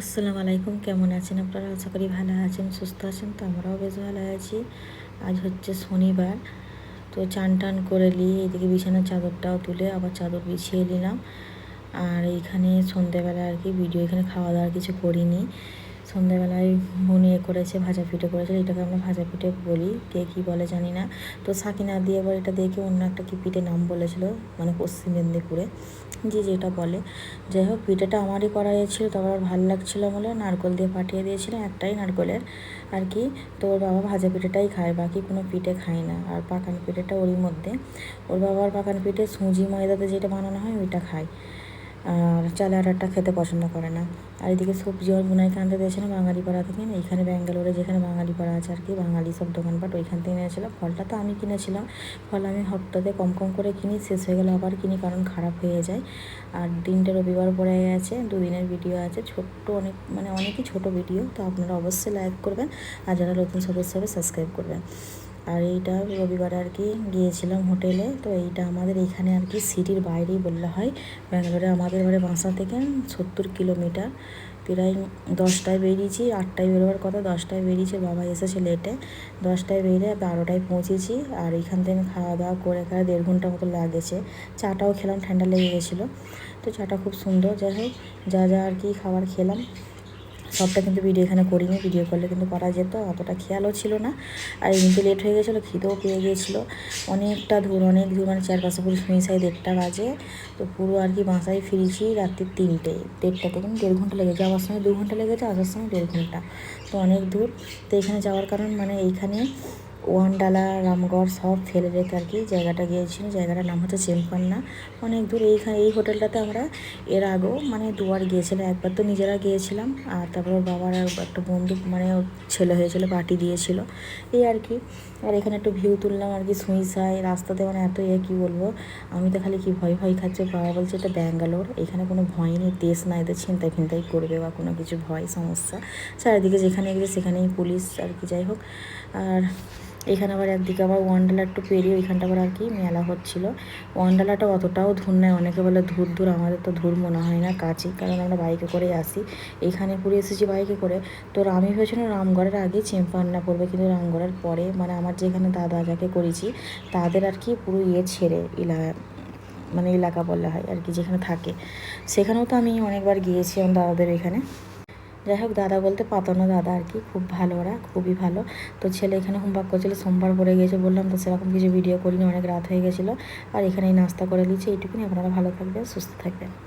আসসালামু আলাইকুম, কেমন আছেন আপনারা? আশা করি ভালো আছেন, সুস্থ আছেন, তো আমরাও বেশ ভালো আছি। আজ হচ্ছে শনিবার, তো চান টান করে নিয়ে এদিকে বিছানার চাদরটাও তুলে আবার চাদর বিছিয়ে নিলাম। আর এখানে সন্ধ্যেবেলা আর কি, ভিডিও এখানে খাওয়া দাওয়ার কিছু করিনি। সন্ধ্যাবেলায় বোন ইয়ে করেছে, ভাজা পিঠে করেছে এটাকে আমরা ভাজা পিঠে বলি, কে কী বলে জানি না। তো সাকিনা দিয়ে এবার এটা দেখে অন্য একটা কি পিঠে নাম বলেছিল মানে পশ্চিম মেদিনীপুরে, যে যেটা বলে। যাই হোক, পিঠেটা আমারই করা হয়েছিল তারপর আর ভালো লাগছিল বলে নারকল দিয়ে পাঠিয়ে দিয়েছিলাম, একটাই নারকলের আর কি। তো ওর বাবা ভাজা পিঠেটাই খায়, বাকি কোনো পিঠে খায় না। আর পাকান পিঠেটা ওরই মধ্যে। ওর বাবার পাকান পিঠে সুজি ময়দাতে যেটা বানানো হয়, ওইটা খায়। আর চালে আটারটা খেতে পছন্দ করে না। আর এদিকে সবজি আর বুনাইকে আনতে দিয়েছিলাম বাঙালিপাড়া থেকে। এইখানে ব্যাঙ্গালোরে যেখানে বাঙালিপাড়া আছে আর কি, বাঙালি সব দোকানপাট ওইখান থেকে নিয়েছিলাম ফলটা তো আমি কিনেছিলাম। ফল আমি হপ্তাতে কম কম করে কিনি, শেষ হয়ে গেলে আবার কিনি কারণ খারাপ হয়ে যায়। আর দিনটা রবিবার পড়ে গেছে, দুদিনের ভিডিও আছে। ছোট্ট অনেক মানে অনেকই ছোট ভিডিও, তো আপনারা অবশ্যই লাইক করবেন। আর যারা নতুন সদস্য হবে সাবস্ক্রাইব করবেন। আর এইটা রবিবারে আর কি গিয়েছিলাম হোটেলে, তো এইটা আমাদের এইখানে আর কি সিটির বাইরেই বললে হয়। ব্যাঙ্গালোরে আমাদের ঘরে বাসা থেকে সত্তর কিলোমিটার। প্রায় দশটায় বেরিয়েছি, আটটায় বেরোবার কথা, দশটায় বেরিয়েছে, বাবা এসেছে লেটে দশটায় বেরিয়ে বারোটায় পৌঁছেছি, আর এখান থেকে খাওয়া দাওয়া করে খাওয়া দেড় ঘণ্টা মতো লাগেছে। চাটাও খেলাম, ঠান্ডা লেগে গেছিল। তো চাটা খুব সুন্দর, যাই হোক, যা যা আর কি খাবার খেলাম। সবটা কিন্তু ভিডিও এখানে করিনি ভিডিও করলে কিন্তু করা যেত, অতটা খেয়ালও ছিল না। আর এমনিতে লেট হয়ে গেছিল, খিদেও পেয়ে গিয়েছিল অনেকটা ধুর অনেক ধুর মানে চারপাশে পুরো শুয়ে সাই দেড়টা বাজে। তো পুরো আর কি বাসায় ফিরেছি রাত্রি তিনটে দেড়টাতে কিন্তু দেড় ঘণ্টা লেগে যাওয়ার সময় দু ঘণ্টা লেগেছে, আসার সময় দেড় ঘণ্টা। তো অনেক দূর। তো এখানে যাওয়ার কারণ মানে এইখানে ওয়ানডালা, রামগড়, সব ফেলে রেখে আর কি জায়গাটা গিয়েছিল। জায়গাটার নাম হচ্ছে চেম্পান্না। অনেক দূর এইখানে, এই হোটেলটাতে আমরা এর আগেও মানে দুবার গিয়েছিলাম, একবার তো নিজেরা গিয়েছিলাম, আর তারপর ওর বাবার একটা বন্ধু মানে ছেলে হয়েছিল পার্টি দিয়েছিল। এই আর কি। আর এখানে একটু ভিউ তুললাম আর কি সুইসাই রাস্তাতে মানে এত ইয়ে কী বলব? আমি তো খালি কি ভয় ভয় খাচ্ছে, বাবা বলছে এটা ব্যাঙ্গালোর, এখানে কোনো ভয় নেই, দেশ না, এদের ছিনতাই ফিনতাই করবে বা কোনো কিছু ভয়, সমস্যা। চারিদিকে যেখানে গেছে সেখানেই পুলিশ আর কি, যাই হোক। আর এখানে আবার একদিকে আবার ওয়ান্ডালা একটু পেরিয়ে ওইখানটা আবার আর কি মেলা হচ্ছিল। ওয়ান্ডালাটা অতটাও ধূর নেয়, অনেকে বলে ধূর ধূর, আমাদের তো ধূর মনে হয় না কাছে কারণ আমরা বাইকে করে আসি। এইখানে পুরো এসেছি বাইকে করে। তো আমি ভেবেছিলাম রামগড়ের আগে চেম্পান্না পড়বে, কিন্তু রামগড়ের পরে মানে আমার যেখানে দাদা যাকে করেছি, তাদের আর কি পুরো ইয়ে ছেড়ে ইলা মানে এলাকা বলা হয় আর কি, যেখানে থাকে। সেখানেও তো আমি অনেকবার গিয়েছি আমার দাদাদের এখানে। যাই হোক, দাদা বলতে পাতানো দাদা আর কি, খুব ভালো ওরা, খুবই ভালো। তো ছেলে এখানে হোমওয়ার্ক করছিল, সোমবার পরে গেছে বললাম, তো সেরকম কিছু ভিডিও করিনি, অনেক রাত হয়ে গেছিল। আর এখানেই নাস্তা করে দিচ্ছি এইটুকুনি। আপনারা ভালো থাকবেন, সুস্থ থাকবেন।